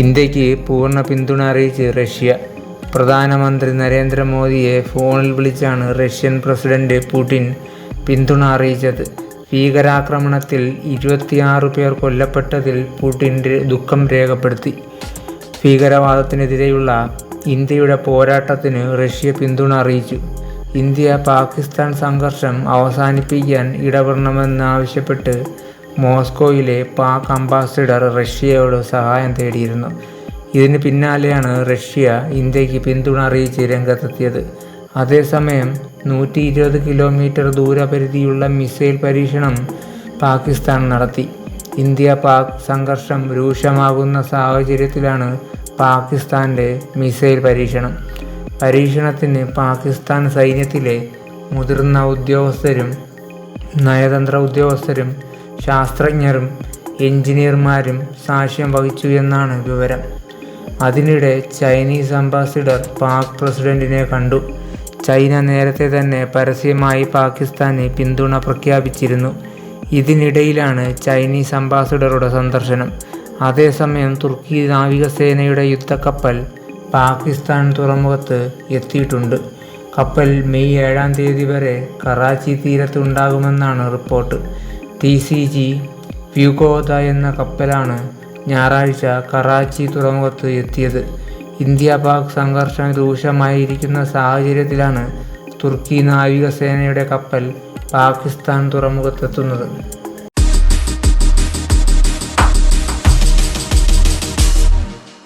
ഇന്ത്യയ്ക്ക് പൂർണ പിന്തുണ അറിയിച്ച് റഷ്യ. പ്രധാനമന്ത്രി നരേന്ദ്രമോദിയെ ഫോണിൽ വിളിച്ചാണ് റഷ്യൻ പ്രസിഡന്റ് പുടിൻ പിന്തുണ അറിയിച്ചത്. ഭീകരാക്രമണത്തിൽ ഇരുപത്തിയാറ് പേർ കൊല്ലപ്പെട്ടതിൽ പുടിൻ ദുഃഖം രേഖപ്പെടുത്തി. ഭീകരവാദത്തിനെതിരെയുള്ള ഇന്ത്യയുടെ പോരാട്ടത്തിന് റഷ്യ പിന്തുണ അറിയിച്ചു. ഇന്ത്യ പാകിസ്ഥാൻ സംഘർഷം അവസാനിപ്പിക്കാൻ ഇടപെടണമെന്നാവശ്യപ്പെട്ട് മോസ്കോയിലെ പാക് അംബാസിഡർ റഷ്യയോട് സഹായം തേടിയിരുന്നു. ഇതിന് പിന്നാലെയാണ് റഷ്യ ഇന്ത്യയ്ക്ക് പിന്തുണ അറിയിച്ച് രംഗത്തെത്തിയത്. അതേസമയം നൂറ്റി ഇരുപത് കിലോമീറ്റർ ദൂരപരിധിയുള്ള മിസൈൽ പരീക്ഷണം പാകിസ്ഥാൻ നടത്തി. ഇന്ത്യ പാക് സംഘർഷം രൂക്ഷമാകുന്ന സാഹചര്യത്തിലാണ് പാകിസ്ഥാന്റെ മിസൈൽ പരീക്ഷണം. പരീക്ഷണത്തിന് പാകിസ്ഥാൻ സൈന്യത്തിലെ മുതിർന്ന ഉദ്യോഗസ്ഥരും നയതന്ത്ര ഉദ്യോഗസ്ഥരും ശാസ്ത്രജ്ഞരും എഞ്ചിനീയർമാരും സാക്ഷ്യം വഹിച്ചു എന്നാണ് വിവരം. അതിനിടെ ചൈനീസ് അംബാസിഡർ പാക് പ്രസിഡന്റിനെ കണ്ടു. ചൈന നേരത്തെ തന്നെ പരസ്യമായി പാകിസ്ഥാന് പിന്തുണ പ്രഖ്യാപിച്ചിരുന്നു. ഇതിനിടയിലാണ് ചൈനീസ് അംബാസിഡറുടെ സന്ദർശനം. അതേസമയം തുർക്കി നാവികസേനയുടെ യുദ്ധക്കപ്പൽ പാകിസ്ഥാൻ തുറമുഖത്ത് എത്തിയിട്ടുണ്ട്. കപ്പൽ മെയ് ഏഴാം തീയതി വരെ കറാച്ചി തീരത്തുണ്ടാകുമെന്നാണ് റിപ്പോർട്ട്. ടി സി ജി പ്യൂഗോദ എന്ന കപ്പലാണ് ഞായറാഴ്ച കറാച്ചി തുറമുഖത്ത് എത്തിയത്. ഇന്ത്യ പാക് സംഘർഷം രൂക്ഷമായിരിക്കുന്ന സാഹചര്യത്തിലാണ് തുർക്കി നാവികസേനയുടെ കപ്പൽ പാകിസ്ഥാൻ തുറമുഖത്തെത്തുന്നത്.